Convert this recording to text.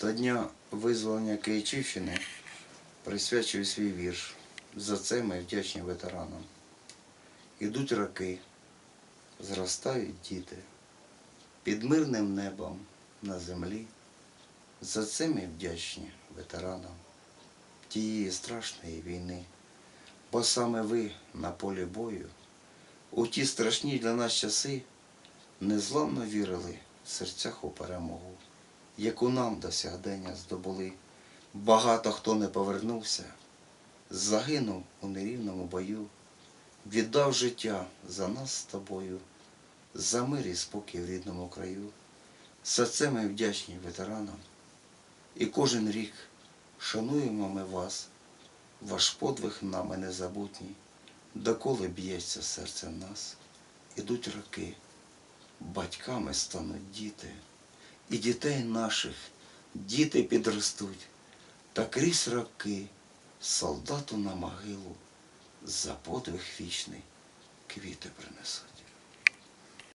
До Дня визволення Київщини присвячую свій вірш. За це ми вдячні ветеранам. Ідуть роки, зростають діти. Під мирним небом на землі. За це ми вдячні ветеранам тієї страшної війни. Бо саме ви на полі бою у ті страшні для нас часи незламно вірили в серцях у перемогу, яку нам до сягдення здобули. Багато хто не повернувся, загинув у нерівному бою, віддав життя за нас з тобою, за мир і спокій в рідному краю. За це ми вдячні ветеранам. І кожен рік шануємо ми вас, ваш подвиг нами незабутній, доколи б'ється серце нас, ідуть роки, батьками стануть діти, і дітей наших діти підростуть, та крізь роки солдату на могилу за подвиг вічний квіти принесуть.